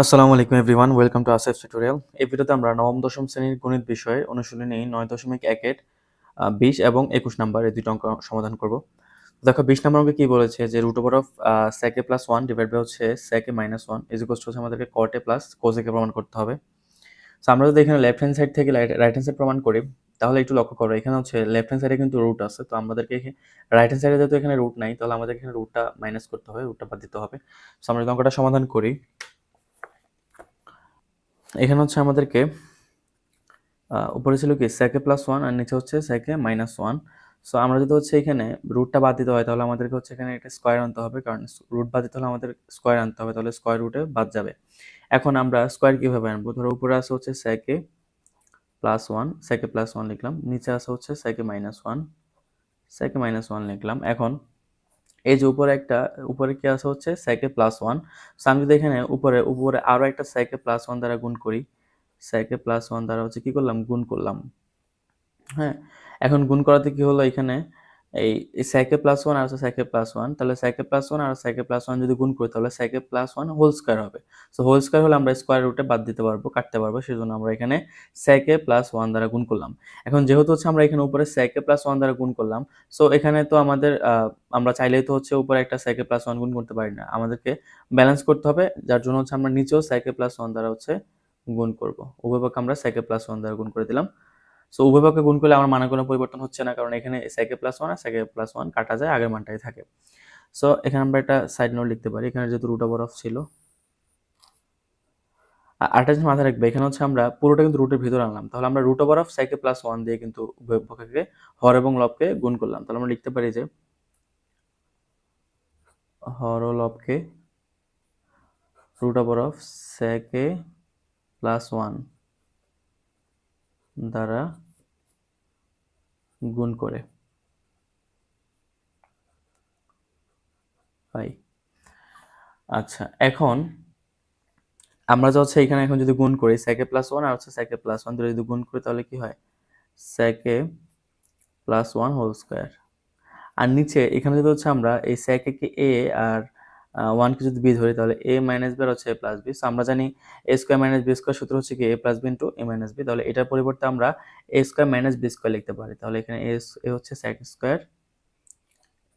আসসালামু আলাইকুম everyone, welcome to Asef tutorial. এই ভিডিওতে আমরা নবম, দশম শ্রেণির গণিত বিষয়ে অনুশীলনী নয় দশমিক একের বিশ এবং একুশ নাম্বার এই দুটো অঙ্ক সমাধান করব। দেখো, বিশ নাম্বার অঙ্কে কি বলেছে যে root over of sec A plus one divide by হচ্ছে sec A minus one is equals হচ্ছে আমাদেরকে কটে প্লাস কোজেকে প্রমাণ করতে হবে। সো আমরা যদি এখানে লেফট হ্যান্ড সাইড থেকে রাইট হ্যান্ড সাইড প্রমাণ করি, তাহলে একটু লক্ষ্য করো, এখানে হচ্ছে লেফট হ্যান্ড সাইডে কিন্তু রুট আছে। তো আমাদেরকে রাইট হ্যান্ড সাইডে যেহেতু এখানে রুট নাই, তাহলে আমাদের এখানে রুটটা মাইনাস করতে হবে রুটটা বাদ দিতে হবে। সো আমরা যদি অঙ্কটা সমাধান করি এখানে হচ্ছে আমাদেরকে উপরে ছিল কি সেকে প্লাস ওয়ান আর নিচে হচ্ছে সেকে মাইনাস ওয়ান সো আমরা যদি হচ্ছে এখানে রুটটা বাদ দিতে হয়, তাহলে আমাদেরকে হচ্ছে এখানে একটা স্কোয়ার আনতে হবে, কারণ রুট বাদ দিতে হলে আমাদের স্কোয়ার আনতে হবে, তাহলে স্কোয়ার রুটে বাদ যাবে। এখন আমরা স্কোয়ার কীভাবে আনব? ধরো উপরে আসে হচ্ছে sec A plus one sec A plus one লিখলাম, নিচে আসে হচ্ছে sec A minus one sec A minus one লিখলাম। এখন এই যে উপরে একটা, উপরে কি আছে হচ্ছে? সাইকে প্লাস ওয়ান সো আমি যদি এখানে উপরে উপরে আরও একটা সাইকে প্লাস ওয়ান দ্বারা গুণ করি সাইকে প্লাস ওয়ান দ্বারা হচ্ছে কি করলাম? গুণ করলাম। হ্যাঁ? এখন গুণ করাতে কি হলো এখানে? এই সাইকে প্লাস ওয়ান আর সাইকে প্লাস ওয়ান তাহলে সাইকে প্লাস ওয়ান আর সাইকে প্লাস ওয়ান যদি গুণ করি তাহলে sec A plus one whole square হবে সো হোল স্কোয়ার হলে আমরা স্কোয়ার রুটে বাদ দিতে পারব কাটতে পারব সেই জন্য আমরা এখানে সাইকে প্লাস ওয়ান দ্বারা গুণ করলাম এখন যেহেতু হচ্ছে আমরা এখানে উপরে সাইকে প্লাস ওয়ান দ্বারা গুণ করলাম সো এখানে তো আমাদের আমরা চাইলেই তো হচ্ছে উপরে একটা সাইকে প্লাস ওয়ান গুণ করতে পারি না আমাদেরকে ব্যালেন্স করতে হবে যার জন্য হচ্ছে আমরা নিচেও সাইকে প্লাস ওয়ান দ্বারা হচ্ছে গুণ করব উভয় পক্ষে আমরা সাইকে প্লাস ওয়ান দ্বারা গুণ করে দিলাম সো উভয় পক্ষে গুণ করলে আমার মানের কোনো পরিবর্তন হচ্ছে না, কারণ এখানে সাইকে প্লাস ওয়ান আর সাইকে প্লাস ওয়ান কাটা যায়, আগের মানটাই থাকে। সো এখানে আমরা একটা সাইড নোট লিখতে পারি, এখানে যেহেতু রুট ওভার অফ ছিল। আরেকটা জিনিস মাথায় রাখবে, এখানে হচ্ছে আমরা পুরোটা কিন্তু রুটের ভিতরে আনলাম। তাহলে আমরা রুট ওভার অফ সাইকে প্লাস ওয়ান দিয়ে কিন্তু উভয় পক্ষকে হর এবং লবকে গুণ করলাম। তাহলে আমরা লিখতে পারি যে হর ও লবকে root over of sec A plus one দ্বারা গুণ করে। পাই। আচ্ছা এখন আমরা যে হচ্ছে এখানে এখন যদি গুণ করি সেকে প্লাস ওয়ান আর হচ্ছে সেকে প্লাস ওয়ান ধরে যদি গুণ করি, তাহলে কি হয়? Sec A plus one whole square আর নিচে এখানে যদি হচ্ছে আমরা এই সেকে কে এ আর ওয়ানকে যদি বি ধরি তাহলে এ মাইনাস বি আর হচ্ছে এ প্লাস বি সো আমরা জানি A square minus B square সূত্র হচ্ছে কি? A plus B into A minus B তাহলে এটার পরিবর্তে আমরা A square minus B square লিখতে পারি। তাহলে এখানে এ এ হচ্ছে sec square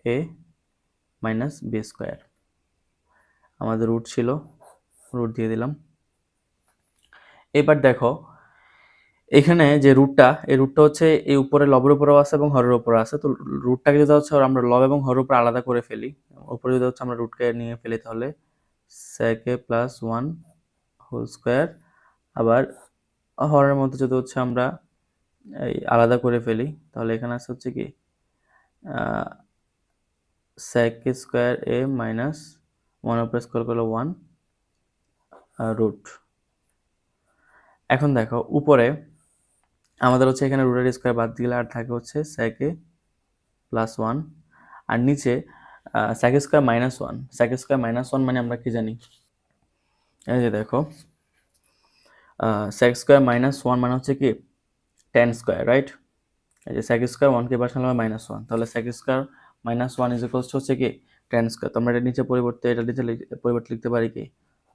A minus B square আমাদের রুট ছিল রুট দিয়ে দিলাম। এবার দেখো এখানে যে রুটটা এই রুটটা হচ্ছে এই উপরে লবের উপরেও আছে এবং হরের উপরে আছে। তো রুটটাকে যদি হচ্ছে আমরা লব এবং হরের উপরে আলাদা করে ফেলি, উপরে যদি হচ্ছে আমরা রুটকে নিয়ে ফেলি তাহলে সেকে প্লাস ওয়ান হোল স্কোয়ার আবার হরের মধ্যে যদি হচ্ছে আমরা এই আলাদা করে ফেলি, তাহলে এখানে আছে হচ্ছে কি sec square A minus one উপরে স্কোয়ার করল ওয়ান রুট এখন দেখো, উপরে আমাদের হচ্ছে এখানে রুটের স্কোয়ার বাদ দিলে আর থাকে হচ্ছে স্যাকে প্লাস ওয়ান আর নিচে sec A square minus one sec A square minus one মানে আমরা কি জানি? এই যে দেখো স্যাক স্কোয়ার মাইনাস ওয়ান মানে হচ্ছে কি? টেন স্কোয়ার রাইট এই যে স্যাক স্কোয়ার ওয়ানকে বসানো হবে মাইনাস ওয়ান তাহলে sec square minus one is equals হচ্ছে কি? টেন স্কোয়ার তো আমরা এটা নিচে পরিবর্তে, এটা নিচে পরিবর্তে লিখতে পারি কি?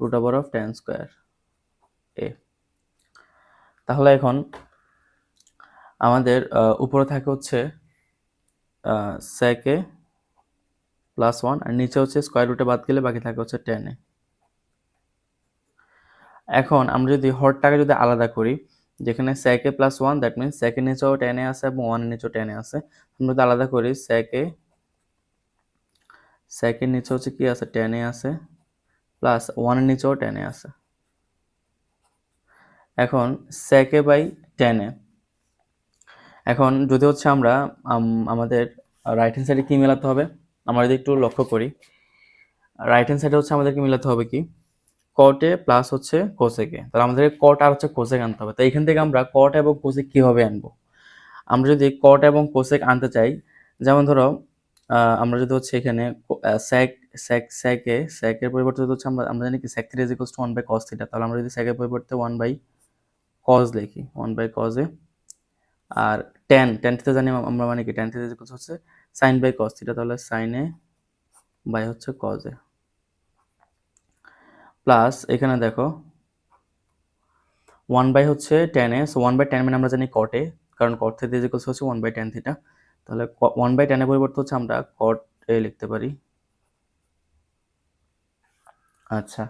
Root over of tan square A তাহলে এখন আমাদের উপরে থাকে হচ্ছে সেকে প্লাস ওয়ান আর নিচে হচ্ছে স্কোয়ার রুটে বাদ গেলে বাকি থাকে হচ্ছে টেনে এখন আমরা যদি হরটাকে যদি আলাদা করি, যেখানে sec A plus one that means সেকের নিচেও টেনে আছে এবং ওয়ানের নিচেও টেনে আছে। আমরা যদি আলাদা করি সেকে সেকের নিচে হচ্ছে কি আছে? টেনে আছে প্লাস ওয়ানের নিচেও টেনে আছে। এখন সেকে বাই টেনে এখন যদি হচ্ছে আমরা আমাদের রাইট হ্যান্ড সাইডে কী মেলাতে হবে? আমরা যদি একটু লক্ষ্য করি রাইট হ্যান্ড সাইডে হচ্ছে আমাদেরকে মেলাতে হবে কি? কটে প্লাস হচ্ছে কোসেকে তাহলে আমাদের কট আর হচ্ছে কোসেক আনতে হবে। তো এখান থেকে আমরা কট এবং কোসেক কীভাবে আনব? আমরা যদি কট এবং কোসেক আনতে চাই, যেমন ধরো আমরা যদি হচ্ছে এখানে স্যাক স্যাক স্যাকে স্যাকের পরিবর্তে হচ্ছে আমরা আমরা জানি কি sec three is equals to one by cos theta তাহলে আমরা যদি স্যাকের পরিবর্তে ওয়ান বাই কজ লিখি ওয়ান বাই কজে আর টেন টেন থিটা জানি আমরা মানে কি? টেন থিটা হচ্ছে সাইন বাই কস থিটা তাহলে সাইনে বাই হচ্ছে কজে প্লাস এখানে দেখো ওয়ান বাই হচ্ছে tan A so one by tan মানে আমরা জানি কটে কারণ কট থিটা ইজ ইকুয়ালস হচ্ছে ওয়ান বাই টেন থিটা তাহলে ওয়ান বাই টেনের পরিবর্তে হচ্ছে আমরা কট এ লিখতে পারি। আচ্ছা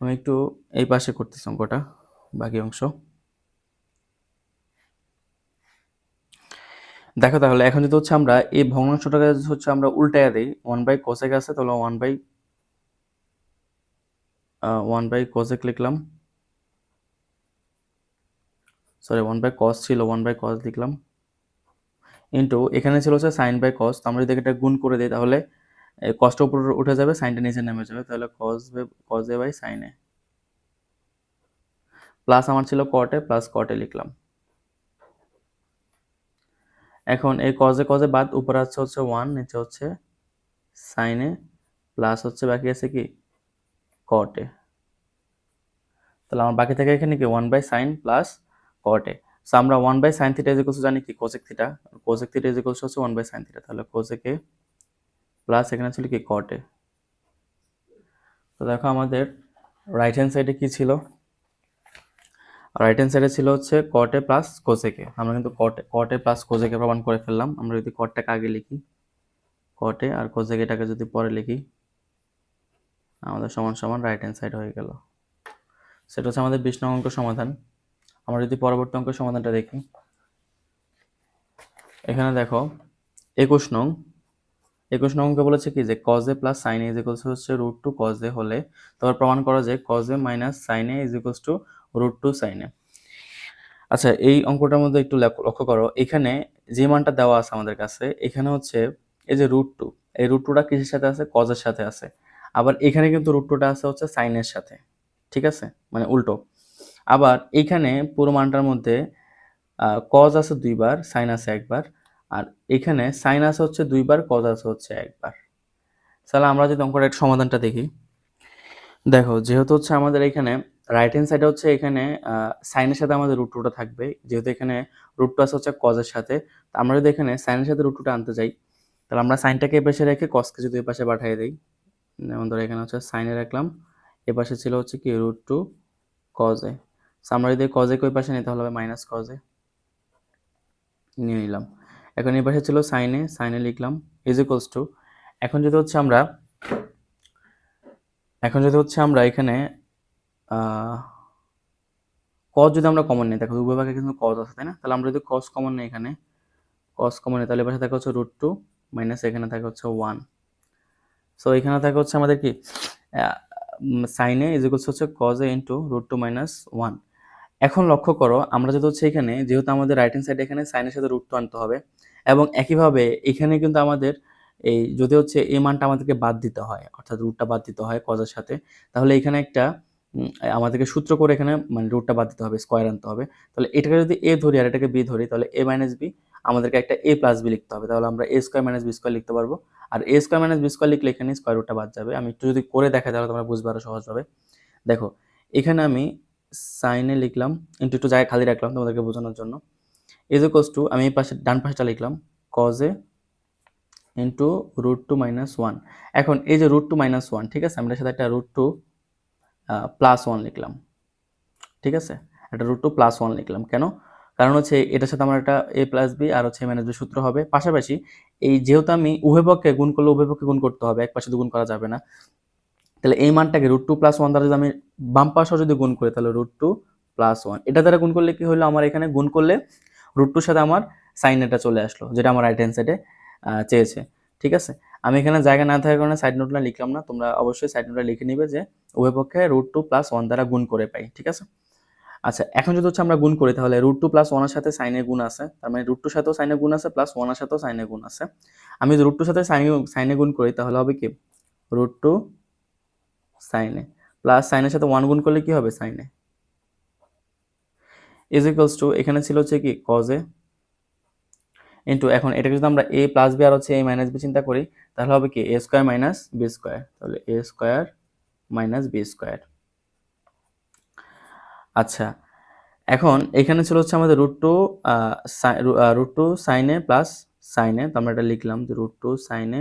আমি একটু এই পাশে করতেছি অঙ্কটা, বাকি অংশ। দেখো তাহলে, এখন যদি হচ্ছে আমরা এই ভগ্নাংশটাকে হচ্ছে আমরা উল্টাইয়া দিই ওয়ান বাই কোসেক আছে, তাহলে one by one by cosec লিখলাম। সরি ওয়ান বাই কস ছিল ওয়ান বাই কস লিখলাম। ইন্টু এখানে ছিল হচ্ছে সাইন বাই কস আমরা যদি এটা গুণ করে দিই, তাহলে কষ্ট উপর উঠে যাবে সাইনটা নিচে নেমে যাবে, তাহলে কস কস এ বাই সাইনে প্লাস আমার ছিল কটে প্লাস কটে লিখলাম। এখন এই কজে কজে বাদ, উপরে আছে হচ্ছে ওয়ান নিচে হচ্ছে সাইনে প্লাস হচ্ছে বাকি আছে কি? কটে তাহলে আমার বাকি থাকে এখানে কি? One by sign plus কটে so আমরা one by sine theta is জানি কি? Cosec theta cosec theta is হচ্ছে ওয়ান বাই সাইন থিটা তাহলে কোসেকে প্লাস এখানে ছিল কি? কটে তো দেখো আমাদের রাইট হ্যান্ড সাইডে কি ছিল? রাইট হ্যান্ড সাইডে ছিল হচ্ছে কটে প্লাস কোসেকে আমরা কিন্তু কটে কটে প্লাস কোসেকে প্রমাণ করে ফেললাম। আমরা যদি কটটাকে আগে লিখি কটে আর কোসেকেটাকে যদি পরে লিখি, আমাদের সমান সমান রাইট হ্যান্ড সাইড হয়ে গেল। সেটা হচ্ছে আমাদের বিশ নং অঙ্ক সমাধান। আমরা যদি পরবর্তী অঙ্ক সমাধানটা দেখি, এখানে দেখো, একুশ নং একুশ নং অঙ্কে বলেছে কি যে cos A plus sine is equals হচ্ছে রুট টু কজে হলে, তারপর প্রমাণ করা যায় cos A minus sine A is equals to root two sine A আচ্ছা এই অঙ্কটার মধ্যে একটু লক্ষ্য করো, এখানে যে মানটা দেওয়া আছে আমাদের কাছে, এখানে হচ্ছে এই যে রুট টু এই রুট টুটা কিসের সাথে আছে? কজের সাথে আছে। আবার এখানে কিন্তু রুট টুটা আছে হচ্ছে সাইনের সাথে, ঠিক আছে? মানে উল্টো। আবার এখানে পুরো মানটার মধ্যে কজ আছে দুইবার সাইন আছে একবার, আর এখানে সাইন আছে হচ্ছে দুইবার কজ আছে হচ্ছে একবার। তাহলে আমরা যদি অঙ্কটা সমাধানটা দেখি। দেখো, যেহেতু হচ্ছে আমাদের এখানে রাইট হ্যান্ড সাইডে হচ্ছে এখানে সাইনের সাথে আমাদের রুট টুটা থাকবে। যেহেতু এখানে রুট টু আছে হচ্ছে কজের সাথে, তো আমরা যদি এখানে সাইনের সাথে রুট টুটা আনতে যাই, তাহলে আমরা সাইনটাকে এ পাশে রেখে কসকে যদি এ পাশে পাঠিয়ে দিই, যেমন ধরো এখানে হচ্ছে সাইনে রাখলাম এ পাশে ছিল হচ্ছে কি রুট টু কজে আমরা যদি কজে কই পাশে নিতে হবে মাইনাস কজে নিয়ে নিলাম। এখন এই পাশে ছিল সাইনে সাইনে লিখলাম ইজ ইকুয়ালস টু এখন যদি হচ্ছে আমরা, এখন যদি হচ্ছে আমরা এখানে কজ যদি আমরা কমন নিই, দেখো উভয় ভাগে কিন্তু কজ আছে, তাই না? তাহলে আমরা যদি কজ কমন নিই এখানে কজ কমন নিই, তাহলে পাশে থাকে হচ্ছে রুট টু মাইনাস এখানে থাকে হচ্ছে ওয়ান সো এখানে থাকে হচ্ছে আমাদের কি? সাইনে ইজ ইকুয়ালস হচ্ছে cos A into root two minus one এখন লক্ষ্য করো, আমরা যদি হচ্ছে এখানে, যেহেতু আমাদের রাইট হ্যান্ড সাইড এখানে সাইনের সাথে রুট টু আনতে হবে, এবং একইভাবে এখানে কিন্তু আমাদের এই, যদি হচ্ছে এই মানটা আমাদেরকে বাদ দিতে হয়, অর্থাৎ রুটটা বাদ দিতে হয় কজের সাথে, তাহলে এখানে একটা আমাদেরকে সূত্র করে এখানে মানে রুটটা বাদ দিতে হবে স্কোয়ার আনতে হবে। তাহলে এটাকে যদি এ ধরি আর এটাকে বি ধরি, তাহলে এ মাইনাস বি আমাদেরকে একটা এ প্লাস বি লিখতে হবে। তাহলে আমরা A square minus B square লিখতে পারব। আর A square minus B square লিখলে এখানে স্কোয়ার রুটটা বাদ যাবে। আমি একটু যদি করে দেখা তাহলে তোমরা বুঝবে আরও সহজ হবে দেখো, এখানে আমি সাইনে লিখলাম ইন্টু একটু জায়গায় খালি রাখলাম তোমাদেরকে বোঝানোর জন্য। ইজ ইকোয়াস টু আমি এই পাশে, ডান পাশটা লিখলাম cos cos A into root two minus one এখন এই যে রুট টু মাইনাস ওয়ান ঠিক আছে? আমরা সাথে একটা রুট টু প্লাস ওয়ান লিখলাম। ঠিক আছে? একটা রুট টু প্লাস ওয়ান লিখলাম। কেন? কারণ হচ্ছে এটার সাথে আমার একটা এ প্লাস বি আর হচ্ছে মাইনাস বি সূত্র হবে। পাশাপাশি এই যেহেতু আমি উভয় পক্ষে গুণ করলে উভয় পক্ষে গুণ করতে হবে, এক পাশে গুণ করা যাবে না। তাহলে এই মানটাকে রুট টু প্লাস ওয়ান দ্বারা যদি আমি বাম পাশেও যদি গুণ করি, তাহলে রুট টু প্লাস ওয়ান এটা দ্বারা গুণ করলে কি হলো? আমার এখানে গুণ করলে রুট টুর সাথে আমার সাইন এটা চলে আসলো, যেটা আমার রাইট হ্যান্ড সাইডে চেয়েছে। ঠিক আছে? আমি এখানে জায়গা না থাকার কারণে সাইড নোটটা লিখলাম না। তোমরা অবশ্যই সাইড নোটটা লিখে নিবে যে উভয় পক্ষে রুট টু প্লাস ওয়ান দ্বারা গুণ করে পাই, ঠিক আছে? আচ্ছা এখন যদি হচ্ছে আমরা গুণ করি, তাহলে রুট টু প্লাস ওয়ানের সাথে সাইনের গুণ আছে। তার মানে রুট টুর সাথেও সাইনের গুণ আছে প্লাস ওয়ানের সাথেও সাইনের গুণ আছে। আমি যদি রুট টুর সাথে সাইনে সাইনে গুণ করি, তাহলে হবে কি? রুট টু সাইনে প্লাস সাইনের সাথে ওয়ান গুণ করলে কি হবে? সাইনে ইজ ইকুয়ালস টু এখানে ছিল হচ্ছে কি? কজে ইন্টু এখন এটাকে যদি আমরা এ প্লাস বি আর হচ্ছে এ মাইনাস বি চিন্তা করি, তাহলে হবে কি? A square minus B square তাহলে A square minus B square আচ্ছা এখন এখানে ছিল হচ্ছে আমাদের root two root two sine A plus sine A তো আমরা এটা লিখলাম যে root two sine A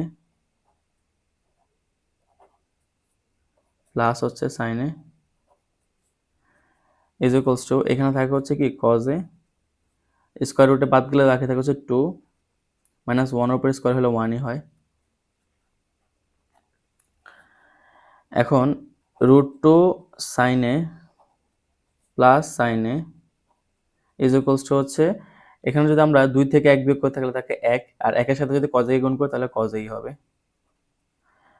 plus হচ্ছে সাইন ইজ ইকুয়ালস টু এখানে থাকে হচ্ছে কি কজ স্কোয়ার রুটে বাদ গেলে বাকি থাকে হচ্ছে টু মাইনাস ওয়ান উপরে স্কোয়ার হলে ওয়ানই হয়। এখন root two sine A plus sine A is equals to হচ্ছে, এখানে যদি আমরা দুই থেকে এক বিয়োগ করে থাকলে তাকে এক, আর একের সাথে যদি কজেই গুণ করি তাহলে কজেই হবে।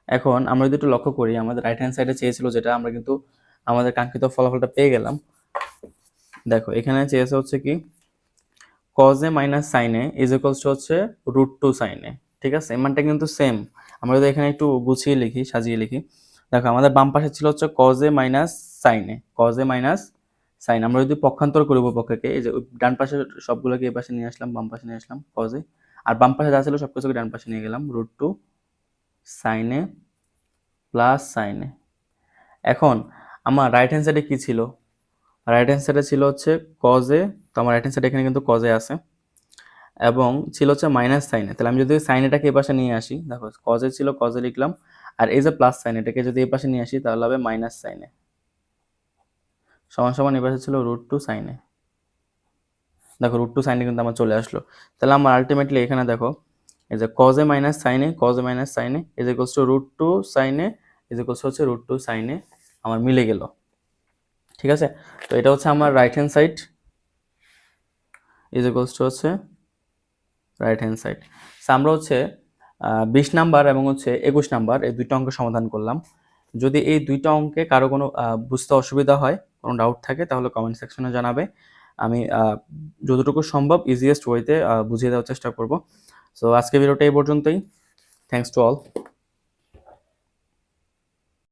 এখন আমরা যদি একটু লক্ষ্য করি, আমাদের রাইট হ্যান্ড সাইডে চেয়েছিল যেটা আমরা কিন্তু আমাদের কাঙ্ক্ষিত ফলাফলটা পেয়ে গেলাম। দেখো, এখানে চেয়েছে হচ্ছে কি cos A minus sine A is equals to হচ্ছে রুট টু সাইনে ঠিক আছে? এই মানটা কিন্তু সেম আমরা যদি এখানে একটু গুছিয়ে লিখি, সাজিয়ে লিখি। দেখো, আমাদের বাম পাশে ছিল হচ্ছে কজে মাইনাস সাইনে কজে মাইনাস সাইন আমরা যদি পক্ষান্তর করি পক্ষকে এই যে ডান পাশে সবগুলোকে এই পাশে নিয়ে আসলাম, বাম পাশে নিয়ে আসলাম কজে আর বাম পাশে যা ছিল সব কিছুকে ডান পাশে নিয়ে গেলাম রুট টু সাইনে প্লাস সাইনে এখন, আমার রাইট হ্যান্ড সাইডে কী ছিল? রাইট সাইডে ছিল হচ্ছে কজে তো আমার রাইট সাইডে এখানে কিন্তু কজে আছে। এবং ছিল হচ্ছে মাইনাস সাইনে তাহলে আমি যদি সাইনেটাকে এই পাশে নিয়ে আসি, দেখো কজে ছিল কজে লিখলাম, আর এই যে প্লাস সাইন এটাকে যদি এই পাশে নিয়ে আসি, তাহলে হবে মাইনাস সাইনে সমান সমান এ পাশে ছিল রুট টু সাইনে দেখো রুট টু সাইনে কিন্তু আমার চলে আসলো। তাহলে আমার আলটিমেটলি এখানে দেখো, এই যে cos A minus sine A cos A minus sine A is equals to root two sine A is equals হচ্ছে রুট টু সাইনে আমার মিলে গেল। ঠিক আছে? তো এটা হচ্ছে আমার right hand side is equals to হচ্ছে রাইট হ্যান্ড সাইড আমরা হচ্ছে বিশ নাম্বার এবং হচ্ছে একুশ নাম্বার এই দুইটা অঙ্ক সমাধান করলাম। যদি এই দুইটা অঙ্কে কারও কোনো বুঝতে অসুবিধা হয়, কোনো ডাউট থাকে, তাহলে কমেন্ট সেকশনে জানাবে। আমি যতটুকু সম্ভব ইজিয়েস্ট ওয়েতে বুঝিয়ে দেওয়ার চেষ্টা করব। সো আজকে ভিডিওটা এই পর্যন্তই। Thanks to all